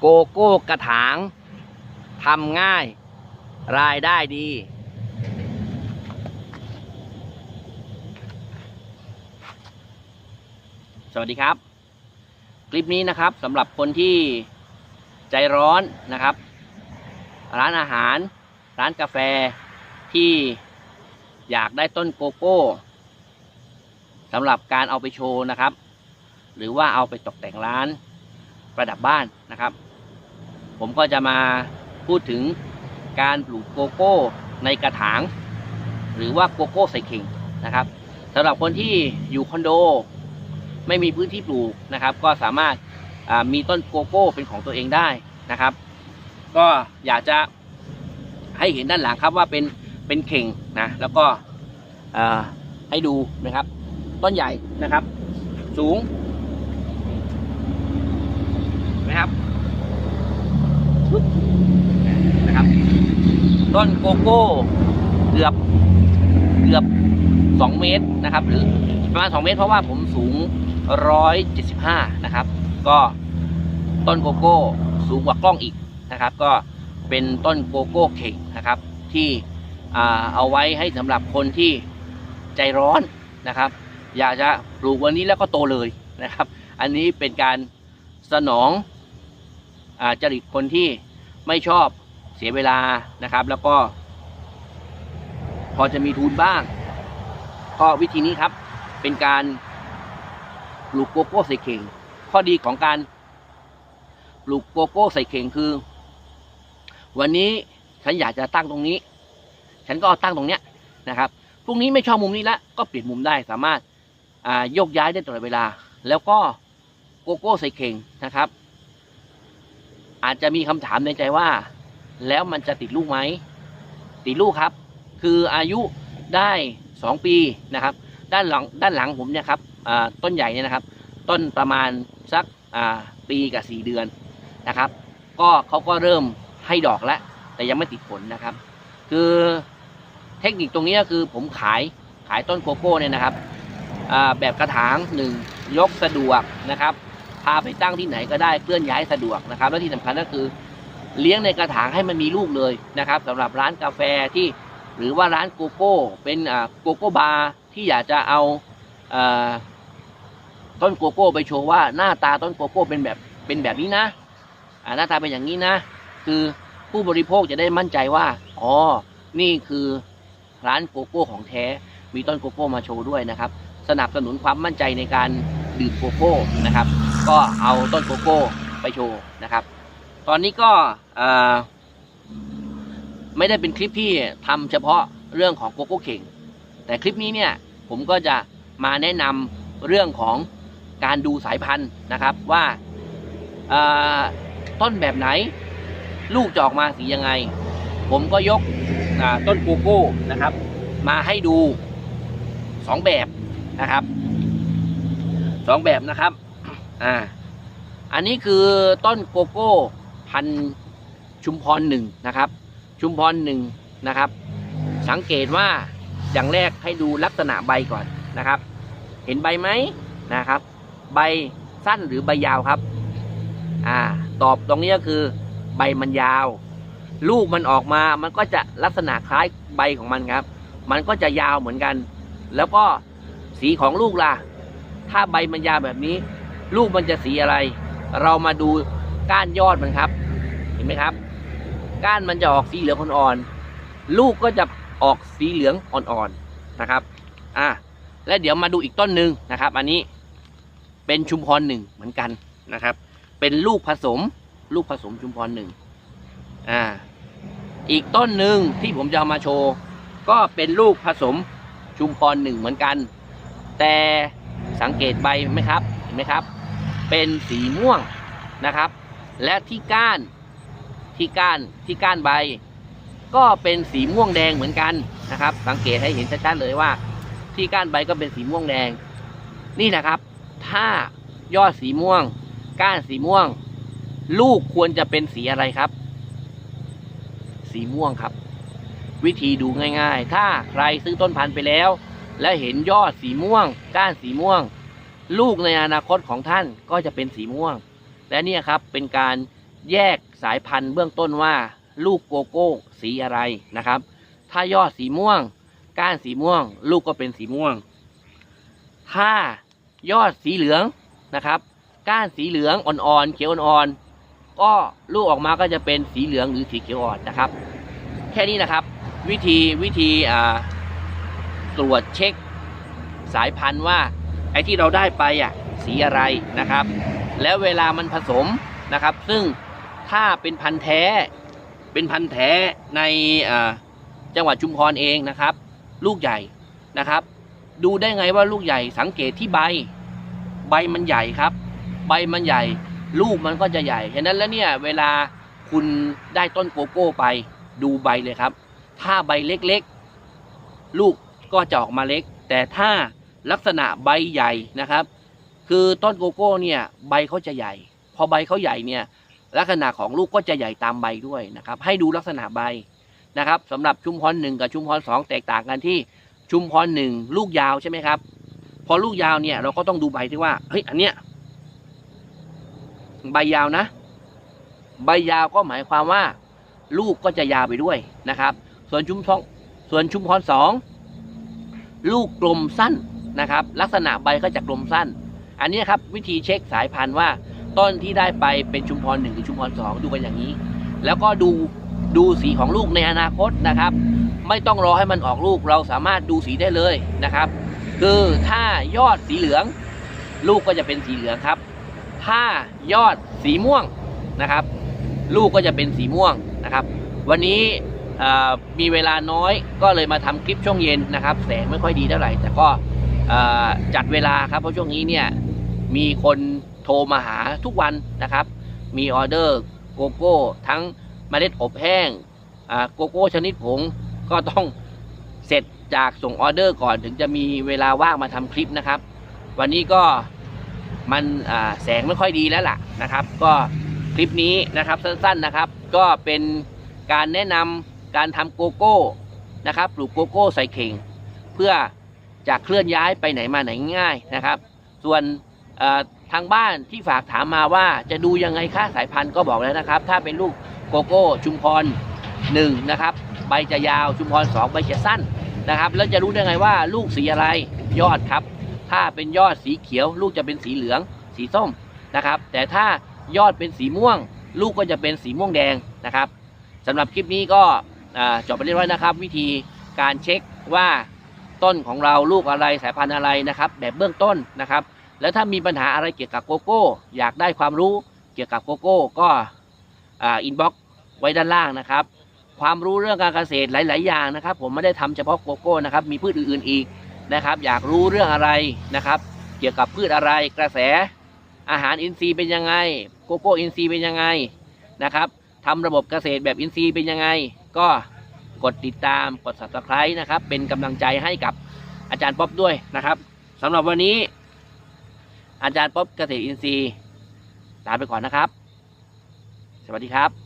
โกโก้กระถางทำง่าย รายได้ดี สวัสดีครับ คลิปนี้นะครับสำหรับคนที่ใจร้อนนะครับ ร้านอาหาร ร้านกาแฟที่อยากได้ต้นโกโก้สำหรับการเอาไปโชว์นะครับ หรือว่าเอาไปตกแต่งร้านประดับบ้านนะครับ ผมก็จะมาพูดถึงการปลูกโกโก้ในกระถาง หรือว่าโกโก้ใส่เข่งนะครับสำหรับคนที่อยู่คอนโด ไม่มีพื้นที่ปลูกนะครับ ก็สามารถามีต้นโกโก้เป็นของตัวเองได้นะครับ ก็อยากจะให้เห็นด้านหลังครับว่าเป็นเป็นเข่งนะแล้วก็ให้ดูนะครับ ต้นใหญ่นะครับ สูงนะครับ ต้นโกโก้เกือบเกือบสองเมตรนะครับ หรือประมาณสองเมตรเพราะว่าผมสูงร้อยเจ็ดสิบห้านะครับ ก็ต้นโกโก้สูงกว่ากล้องอีกนะครับ ก็เป็นต้นโกโก้เข่งนะครับ ที่เอาไว้ให้สำหรับคนที่ใจร้อนนะครับ อยากจะปลูกวันนี้แล้วก็โตเลยนะครับ อันนี้เป็นการสนองอาจริตคนที่ไม่ชอบ เสียเวลานะครับ แล้วก็ พอจะมีทุนบ้าง ก็วิธีนี้ครับ เป็นการปลูกโกโก้ใส่เข่ง ข้อดีของการปลูกโกโก้ใส่เข่งคือ วันนี้ฉันอยากจะตั้งตรงนี้ ฉันก็เอาตั้งตรงเนี้ยนะครับพรุ่งนี้ไม่ชอบมุมนี้แล้วก็เปลี่ยนมุมได้สามารถาโยกย้ายได้ตลอดเวลา แล้วก็โกโก้ใส่เข่งนะครับ อาจจะมีคำถามในใจว่า แล้วมันจะติดลูกไหมติดลูกครับ คืออายุได้สองปีนะครับ ด้านหลังด้านหลังผมเนี่ยครับต้นใหญ่เนี่ยนะครับ ต้นประมาณสักปีกับสี่เดือนนะครับ ก็เขาก็เริ่มให้ดอกแล้ว แต่ยังไม่ติดผลนะครับ คือเทคนิคตรงนี้ก็คือผมขายขายต้นโกโก้เนี่ยนะครับแบบกระถางหนึ่งยกสะดวกนะครับ พาไปตั้งที่ไหนก็ได้เคลื่อนย้ายสะดวกนะครับ และที่สำคัญก็คือ เลี้ยงในกระถางให้มันมีลูกเลยนะครับสำหรับร้านกาแฟที่หรือว่าร้านโกโก้เป็นอ่าโกโก้บาร์ที่อยากจะเอาอ่าต้นโกโก้ไปโชว์ว่าหน้าตาต้นโกโก้เป็นแบบเป็นแบบนี้นะอ่าหน้าตาเป็นอย่างนี้นะ คือผู้บริโภคจะได้มั่นใจว่าอ๋อนี่คือร้านโกโก้ของแท้มีต้นโกโก้มาโชว์ด้วยนะครับ สนับสนุนความมั่นใจในการดื่มโกโก้นะครับ ก็เอาต้นโกโก้ไปโชว์นะครับ ตอนนี้ก็ ไม่ได้เป็นคลิปที่ทำเฉพาะเรื่องของโกโก้เข่งแต่คลิปนี้เนี่ยผมก็จะมาแนะนำเรื่องของการดูสายพันธุ์นะครับว่าต้นแบบไหน ลูกจะออกมาสียังไง ผมก็ยกต้นโกโก้นะครับ มาให้ดูสองแบบนะครับสองแบบนะครับอ่าอันนี้คือต้นโกโก้พันธุ์ ชุมพรหนึ่งนะครับ ชุมพรหนึ่งนะครับ สังเกตว่าอย่างแรกให้ดูลักษณะใบก่อนนะครับ เห็นใบไหมนะครับ ใบสั้นหรือใบยาวครับ อ่า ตอบตรงนี้ก็คือ ใบมันยาว ลูกมันออกมา มันก็จะลักษณะคล้ายใบของมันครับ มันก็จะยาวเหมือนกัน แล้วก็สีของลูกล่ะ ถ้าใบมันยาวแบบนี้ ลูกมันจะสีอะไร เรามาดูก้านยอดมันครับ เห็นไหมครับ ก้านมันจะออกสีเหลืองอ่อนๆลูกก็จะออกสีเหลืองอ่อนๆนะครับอะและเดี๋ยวมาดูอีกต้นหนึ่งนะครับ อันนี้เป็นชุมพรหนึ่งเหมือนกันนะครับ เป็นลูกผสมลูกผสมชุมพรหนึ่งอ่าอีกต้นหนึ่งที่ผมจะเอามาโชว์ ก็เป็นลูกผสมชุมพรหนึ่งเหมือนกัน แต่สังเกตใบไหมครับเห็นไหมครับ เป็นสีม่วงนะครับ และที่ก้าน ที่ก้านที่ก้านใบ ก็เป็นสีม่วงแดงเหมือนกันนะครับ สังเกตให้เห็นชัดๆเลยว่า ที่ก้านใบก็เป็นสีม่วงแดง นี่นะครับ ถ้ายอดสีม่วง ก้านสีม่วง ลูกควรจะเป็นสีอะไรครับ สีม่วงครับ วิธีดูง่ายๆ ถ้าใครซื้อต้นพันธุ์ไปแล้ว และเห็นยอดสีม่วง ก้านสีม่วง ลูกในอนาคตของท่านก็จะเป็นสีม่วง และนี่ครับเป็นการ แยกสายพันธุ์เบื้องต้นว่า ลูกโกโก้สีอะไรนะครับ ถ้ายอดสีม่วง ก้านสีม่วง ลูกก็เป็นสีม่วง ถ้ายอดสีเหลืองนะครับ ก้านสีเหลืองอ่อนๆเขียวอ่อนๆก็ลูกออกมาก็จะเป็นสีเหลืองหรือสีเขียวอ่อนนะครับ แค่นี้นะครับ วิธีวิธีตรวจเช็คสายพันธุ์ว่าไอ้ที่เราได้ไปอะสีอะไรนะครับ แล้วเวลามันผสมนะครับ ซึ่ง ถ้าเป็นพันธุ์แท้ เป็นพันธุ์แท้ในจังหวัดชุมพรเองนะครับ ลูกใหญ่นะครับ ดูได้ไงว่าลูกใหญ่สังเกตที่ใบ ใบมันใหญ่ครับ ใบมันใหญ่ ลูกมันก็จะใหญ่ฉะนั้นแล้วเนี่ยเวลาคุณได้ต้นโกโก้ไปดูใบเลยครับ ถ้าใบเล็กๆ ลูกก็จะออกมาเล็ก แต่ถ้าลักษณะใบใหญ่นะครับ คือต้นโกโก้เนี่ยใบเขาจะใหญ่ พอใบเขาใหญ่เนี่ย ลักษณะของลูกก็จะใหญ่ตามใบด้วยนะครับ ให้ดูลักษณะใบนะครับสำหรับชุมพรหนึ่งกับชุมพรสองแตกต่างกันที่ชุมพรหนึ่งลูกยาวใช่ไหมครับ พอลูกยาวเนี่ยเราก็ต้องดูใบที่ว่าเฮ้ยอันเนี้ยใบยาวนะ ใบยาวก็หมายความว่า ลูกก็จะยาวไปด้วยนะครับ ส่วนชุมพรส่วนชุมพรสองลูกกลมสั้นนะครับ ลักษณะใบก็จะกลมสั้น อันนี้ครับวิธีเช็คสายพันธุ์ว่า ต้นที่ได้ไปเป็นชุมพรหนึ่งหรือชุมพรสองดูกันอย่างนี้ แล้วก็ดูดูสีของลูกในอนาคตนะครับ ไม่ต้องรอให้มันออกลูกเราสามารถดูสีได้เลยนะครับ คือถ้ายอดสีเหลือง ลูกก็จะเป็นสีเหลืองครับ ถ้ายอดสีม่วงนะครับ ลูกก็จะเป็นสีม่วงนะครับ วันนี้มีเวลาน้อยก็เลยมาทำคลิปช่วงเย็นนะครับ แสงไม่ค่อยดีเท่าไหร่แต่ก็จัดเวลาครับเพราะช่วงนี้เนี่ยมีคน โทรมาหาทุกวันนะครับ มีออเดอร์โกโก้ทั้งเมล็ดอบแห้งอ่าโกโก้ชนิดผงก็ต้องเสร็จจากส่งออเดอร์ก่อนถึงจะมีเวลาว่างมาทำคลิปนะครับ วันนี้ก็มันอ่าแสงไม่ค่อยดีแล้วล่ะนะครับ ก็คลิปนี้นะครับสั้นๆนะครับ ก็เป็นการแนะนำการทำโกโก้นะครับปลูกโกโก้ใส่เข่ง เพื่อจะเคลื่อนย้ายไปไหนมาไหนง่ายนะครับ ส่วนอ่อ ทางบ้านที่ฝากถามมาว่าจะดูยังไงค่าสายพันธุ์ก็บอกแล้วนะครับ ถ้าเป็นลูกโกโก้ชุมพรหนึ่งนะครับใบจะยาวชุมพรสองใบจะสั้นนะครับ แล้วจะรู้ได้ไงว่าลูกสีอะไรยอดครับ ถ้าเป็นยอดสีเขียว ลูกจะเป็นสีเหลือง สีส้มนะครับ แต่ถ้ายอดเป็นสีม่วง ลูกก็จะเป็นสีม่วงแดงนะครับสำหรับคลิปนี้ก็จบไปเรียบร้อยนะครับ วิธีการเช็คว่าต้นของเราลูกอะไรสายพันธุ์อะไรนะครับ แบบเบื้องต้นนะครับ แล้วถ้ามีปัญหาอะไรเกี่ยวกับโกโก้ อยากได้ความรู้เกี่ยวกับโกโก้ ก็อินบ็อกไว้ด้านล่างนะครับ ความรู้เรื่องการเกษตรหลาย ๆ อย่างนะครับ ผมไม่ได้ทำเฉพาะโกโก้นะครับ มีพืชอื่น ๆ อีกนะครับ อยากรู้เรื่องอะไรนะครับ เกี่ยวกับพืชอะไรกระแส อาหารอินทรีย์เป็นยังไง โกโก้อินทรีย์เป็นยังไงนะครับทำระบบเกษตรแบบอินทรีย์เป็นยังไง ก็กดติดตามกด subscribe นะครับ เป็นกำลังใจให้กับอาจารย์ป๊อบด้วยนะครับสำหรับวันนี้ อาจารย์ป๊อบเกษตรอินทรีย์ลาไปก่อนนะครับ สวัสดีครับ